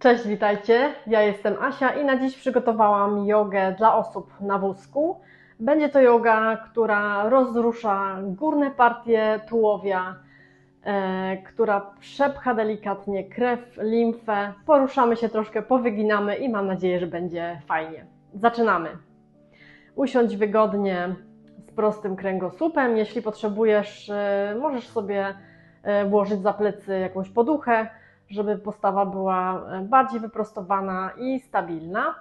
Cześć, witajcie. Ja jestem Asia i na dziś przygotowałam jogę dla osób na wózku. Będzie to yoga, która rozrusza górne partie tułowia, e, która przepcha delikatnie krew, limfę. Poruszamy się troszkę, powyginamy i mam nadzieję, że będzie fajnie. Zaczynamy. Usiądź wygodnie z prostym kręgosłupem. Jeśli potrzebujesz, e, możesz sobie e, włożyć za plecy jakąś poduchę żeby postawa była e, bardziej wyprostowana i stabilna.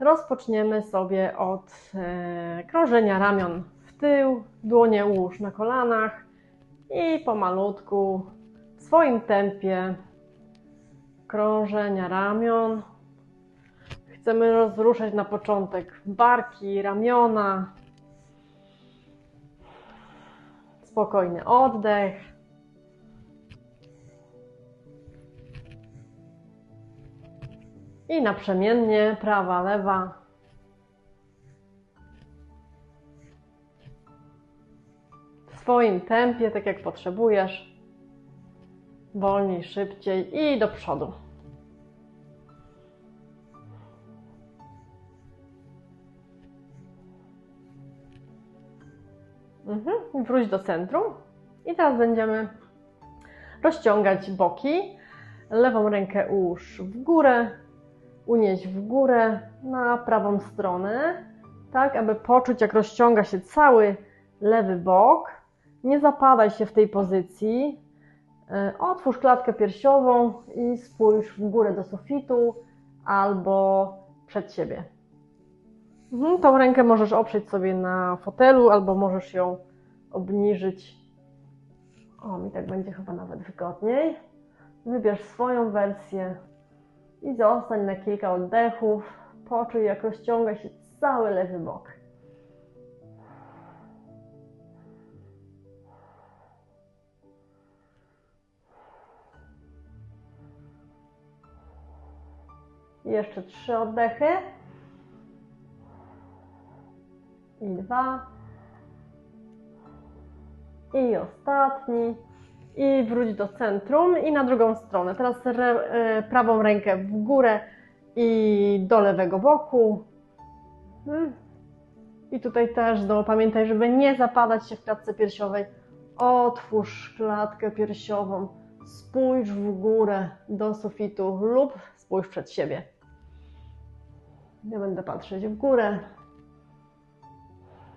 Rozpoczniemy sobie od e, krążenia ramion w tył, dłonie ułóż na kolanach i pomalutku w swoim tempie krążenia ramion. Chcemy rozruszać na początek barki, ramiona. Spokojny oddech. I naprzemiennie prawa, lewa. W swoim tempie, tak jak potrzebujesz. Wolniej, szybciej i do przodu. Mhm. Wróć do centrum. I teraz będziemy rozciągać boki. Lewą rękę ułóż w górę, unieść w górę na prawą stronę, tak aby poczuć, jak rozciąga się cały lewy bok. Nie zapadaj się w tej pozycji. E, otwórz klatkę piersiową i spójrz w górę do sufitu albo przed siebie. Mhm, tą rękę możesz oprzeć sobie na fotelu albo możesz ją obniżyć. O, mi tak będzie chyba nawet wygodniej. Wybierz swoją wersję i zostań na kilka oddechów. Poczuj, jak rozciąga się cały lewy bok. Jeszcze trzy oddechy. I dwa. I ostatni i wróć do centrum i na drugą stronę. Teraz re, e, prawą rękę w górę i do lewego boku. Hmm. I tutaj też znowu pamiętaj, żeby nie zapadać się w klatce piersiowej. Otwórz klatkę piersiową, spójrz w górę do sufitu lub spójrz przed siebie. Ja będę patrzeć w górę.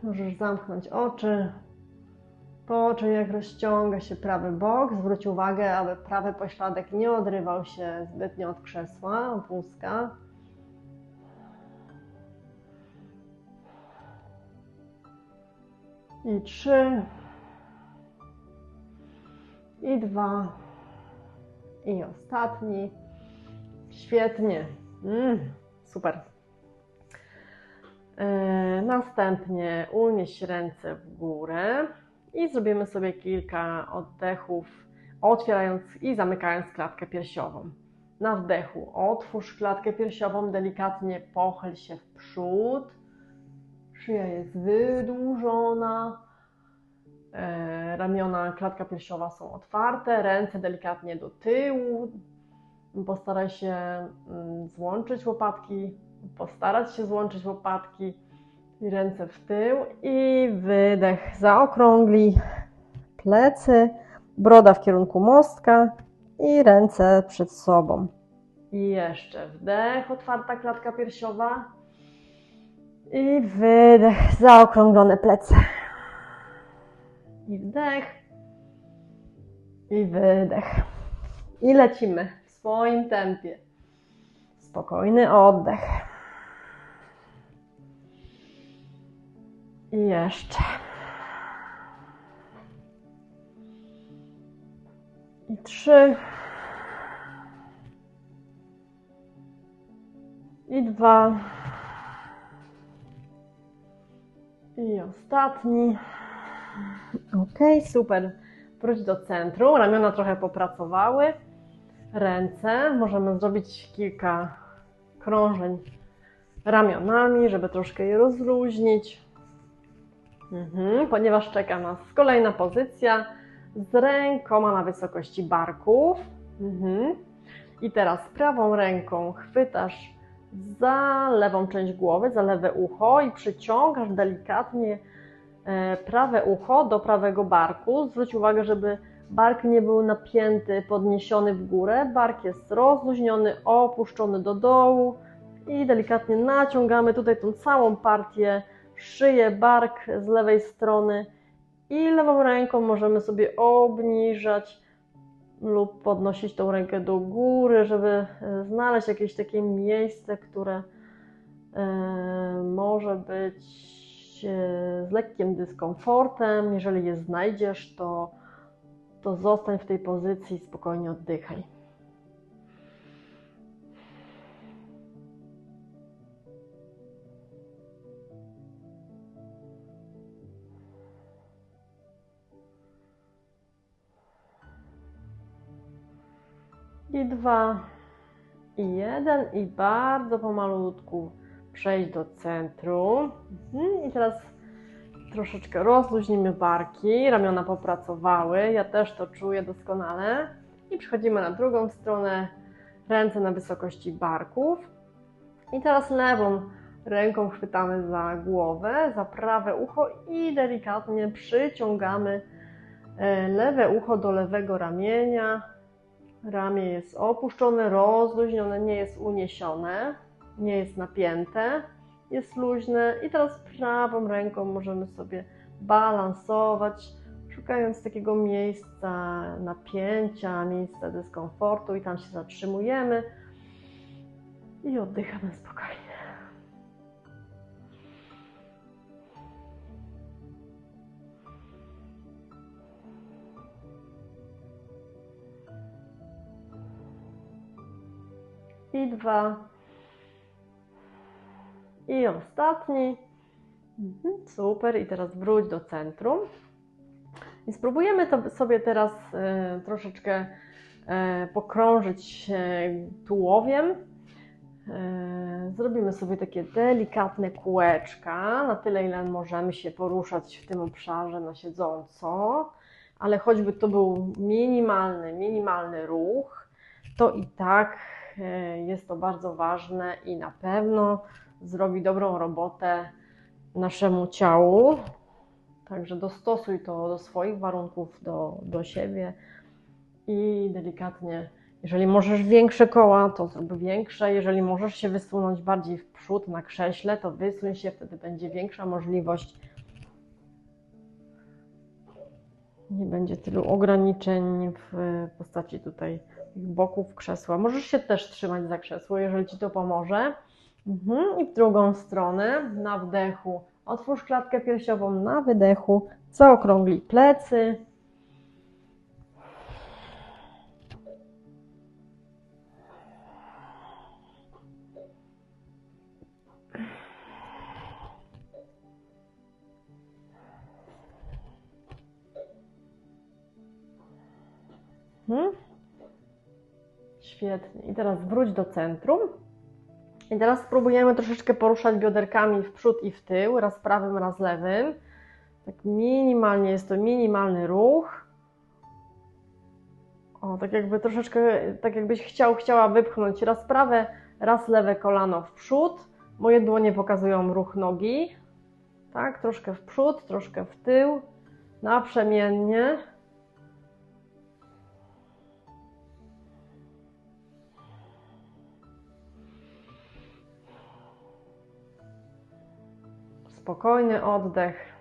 Możesz zamknąć oczy. Poczuj, jak rozciąga się prawy bok. Zwróć uwagę, aby prawy pośladek nie odrywał się zbytnio od krzesła, od. I trzy. I dwa. I ostatni. Świetnie. Mm, super. Yy, następnie unieś ręce w górę i zrobimy sobie kilka oddechów, otwierając i zamykając klatkę piersiową. Na wdechu otwórz klatkę piersiową, delikatnie pochyl się w przód. Szyja jest wydłużona. E, ramiona, klatka piersiowa są otwarte, ręce delikatnie do tyłu. Postaraj się mm, złączyć łopatki, postarać się złączyć łopatki i ręce w tył i wydech. Zaokrągli plecy, broda w kierunku mostka i ręce przed sobą. I jeszcze wdech, otwarta klatka piersiowa. I wydech, zaokrąglone plecy. I wdech. I wydech. I lecimy w swoim tempie. Spokojny oddech. I jeszcze. I trzy. I dwa. I ostatni. Ok, super. Wróć do centrum. Ramiona trochę popracowały. Ręce. Możemy zrobić kilka krążeń ramionami, żeby troszkę je rozluźnić. Mhm, ponieważ czeka nas kolejna pozycja z rękoma na wysokości barków. Mhm. I teraz prawą ręką chwytasz za lewą część głowy, za lewe ucho i przyciągasz delikatnie e, prawe ucho do prawego barku. Zwróć uwagę, żeby bark nie był napięty, podniesiony w górę. Bark jest rozluźniony, opuszczony do dołu i delikatnie naciągamy tutaj tą całą partię, szyję, bark z lewej strony i lewą ręką możemy sobie obniżać lub podnosić tą rękę do góry, żeby e, znaleźć jakieś takie miejsce, które e, może być e, z lekkim dyskomfortem. Jeżeli je znajdziesz, to, to zostań w tej pozycji, spokojnie oddychaj. I dwa, i jeden, i bardzo pomalutku przejść do centrum. Mhm, I teraz troszeczkę rozluźnimy barki, ramiona popracowały, ja też to czuję doskonale. I przechodzimy na drugą stronę, ręce na wysokości barków. I teraz lewą ręką chwytamy za głowę, za prawe ucho i delikatnie przyciągamy e, lewe ucho do lewego ramienia, Ramię jest opuszczone, rozluźnione, nie jest uniesione, nie jest napięte, jest luźne. I teraz prawą ręką możemy sobie balansować, szukając takiego miejsca napięcia, miejsca dyskomfortu i tam się zatrzymujemy i oddychamy spokojnie. Dwa. I ostatni. Mhm, super. I teraz wróć do centrum. I spróbujemy to sobie teraz e, troszeczkę e, pokrążyć tułowiem. E, zrobimy sobie takie delikatne kółeczka, na tyle ile możemy się poruszać w tym obszarze na siedząco, ale choćby to był minimalny, minimalny ruch, to i tak jest to bardzo ważne i na pewno zrobi dobrą robotę naszemu ciału. Także dostosuj to do swoich warunków, do, do siebie i delikatnie, jeżeli możesz większe koła, to zrób większe. Jeżeli możesz się wysunąć bardziej w przód na krześle, to wysuń się, wtedy będzie większa możliwość. Nie będzie tylu ograniczeń w postaci tutaj boków krzesła. Możesz się też trzymać za krzesło, jeżeli Ci to pomoże. Mhm. I w drugą stronę, na wdechu, otwórz klatkę piersiową, na wydechu, zaokrąglij plecy. Świetnie. I teraz wróć do centrum. I teraz spróbujemy troszeczkę poruszać bioderkami w przód i w tył, raz prawym, raz lewym. Tak minimalnie, jest to minimalny ruch. O, tak jakby troszeczkę, tak jakbyś chciał, chciała wypchnąć raz prawe, raz lewe kolano w przód. Moje dłonie pokazują ruch nogi. Tak, troszkę w przód, troszkę w tył, naprzemiennie. Spokojny oddech.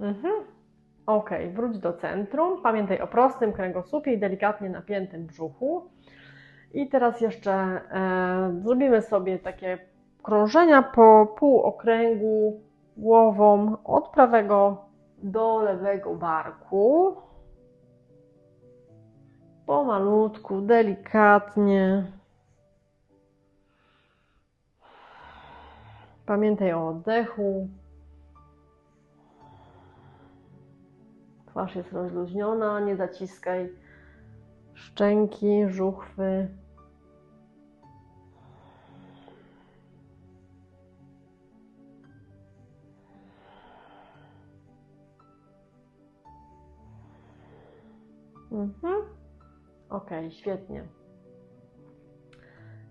Mhm. Ok, wróć do centrum. Pamiętaj o prostym kręgosłupie i delikatnie napiętym brzuchu. I teraz jeszcze e, zrobimy sobie takie krążenia po półokręgu głową od prawego do lewego barku. Pomalutku, delikatnie. Pamiętaj o oddechu. Twarz jest rozluźniona, nie zaciskaj szczęki, żuchwy. Mhm. Ok, świetnie.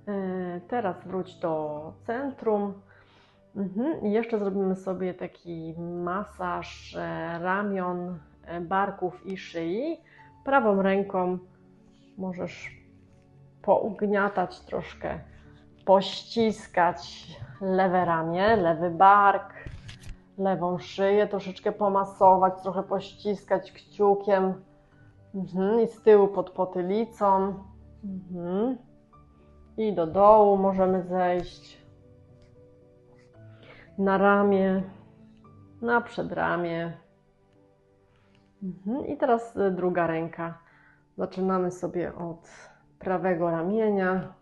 E, teraz wróć do centrum. Mhm. I jeszcze zrobimy sobie taki masaż e, ramion, e, barków i szyi. Prawą ręką możesz pougniatać troszkę, pościskać lewe ramię, lewy bark, lewą szyję, troszeczkę pomasować, trochę pościskać kciukiem mhm. i z tyłu pod potylicą. Mhm. I do dołu możemy zejść na ramię, na przedramię. Mhm. I teraz druga ręka. Zaczynamy sobie od prawego ramienia.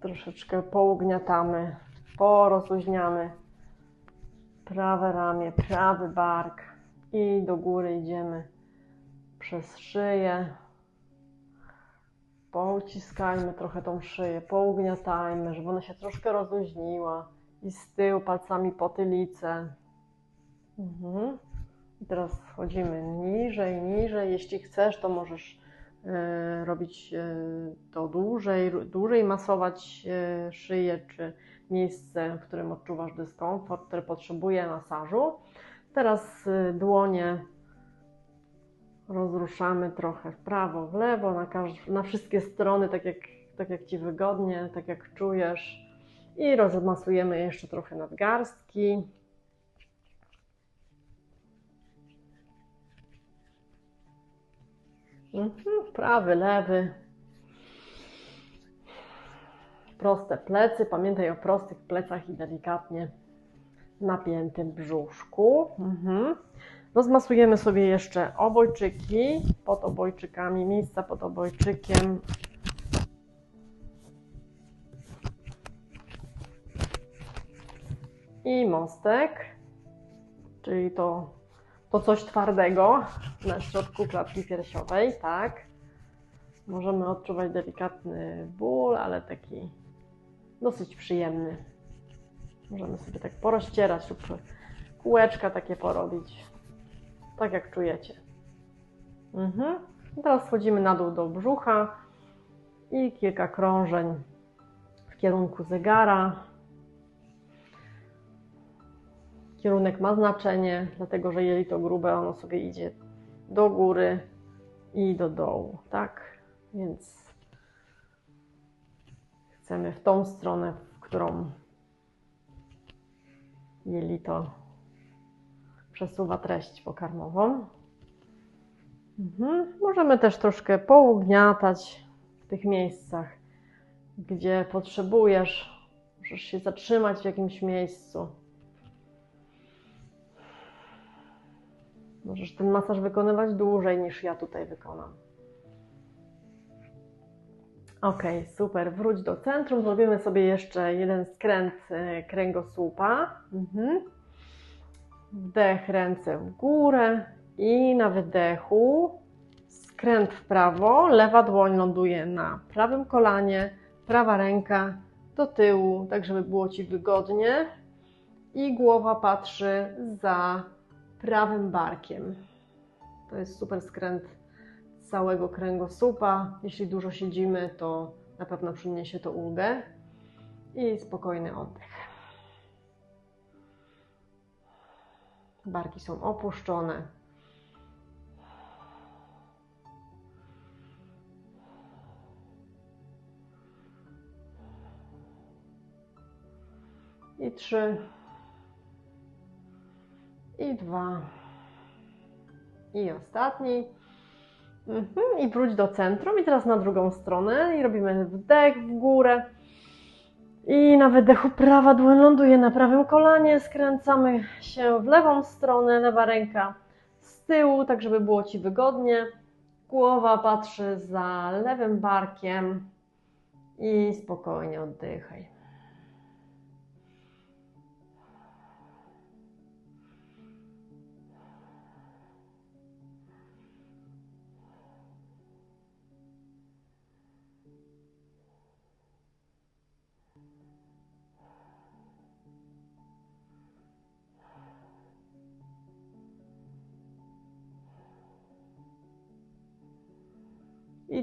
Troszeczkę pougniatamy, porozluźniamy prawe ramię, prawy bark i do góry idziemy przez szyję. Pouciskajmy trochę tą szyję, pougniatajmy, żeby ona się troszkę rozluźniła i z tyłu palcami potylicę. Mhm. I teraz schodzimy niżej, niżej. Jeśli chcesz, to możesz y, robić y, to dłużej, dłużej masować y, szyję, czy miejsce, w którym odczuwasz dyskomfort, które potrzebuje masażu. Teraz dłonie rozruszamy trochę w prawo, w lewo, na, na wszystkie strony, tak jak, tak jak Ci wygodnie, tak jak czujesz. I rozmasujemy jeszcze trochę nadgarstki. Mhm, prawy, lewy. Proste plecy. Pamiętaj o prostych plecach i delikatnie napiętym brzuszku. Mhm. Rozmasujemy sobie jeszcze obojczyki. Pod obojczykami, miejsca pod obojczykiem. I mostek, czyli to to coś twardego na środku klatki piersiowej, tak. Możemy odczuwać delikatny ból, ale taki dosyć przyjemny. Możemy sobie tak porozcierać lub kółeczka takie porobić, tak jak czujecie. Mhm. teraz schodzimy na dół do brzucha i kilka krążeń w kierunku zegara. Kierunek ma znaczenie, dlatego że jelito grube, ono sobie idzie do góry i do dołu, tak? Więc chcemy w tą stronę, w którą jelito przesuwa treść pokarmową. Mhm. Możemy też troszkę pougniatać w tych miejscach, gdzie potrzebujesz. Możesz się zatrzymać w jakimś miejscu Możesz ten masaż wykonywać dłużej niż ja tutaj wykonam. Ok, super. Wróć do centrum. Zrobimy sobie jeszcze jeden skręt e, kręgosłupa. Mhm. Wdech, ręce w górę i na wydechu skręt w prawo. Lewa dłoń ląduje na prawym kolanie, prawa ręka do tyłu, tak żeby było Ci wygodnie. I głowa patrzy za prawym barkiem. To jest super skręt całego kręgosłupa. Jeśli dużo siedzimy, to na pewno przyniesie to ulgę i spokojny oddech. Barki są opuszczone. I trzy i dwa. I ostatni. Mhm. I wróć do centrum. I teraz na drugą stronę. I robimy wdech w górę. I na wydechu prawa dłoń ląduje na prawym kolanie. Skręcamy się w lewą stronę. Lewa ręka z tyłu, tak żeby było Ci wygodnie. Głowa patrzy za lewym barkiem. I spokojnie oddychaj.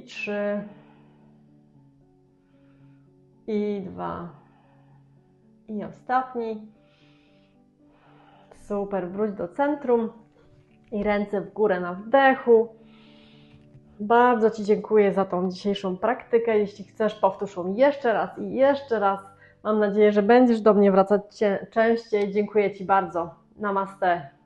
Trzy. I dwa. I ostatni. Super, wróć do centrum i ręce w górę na wdechu. Bardzo Ci dziękuję za tą dzisiejszą praktykę. Jeśli chcesz, powtórz ją jeszcze raz i jeszcze raz. Mam nadzieję, że będziesz do mnie wracać cie- częściej. Dziękuję Ci bardzo. Namaste.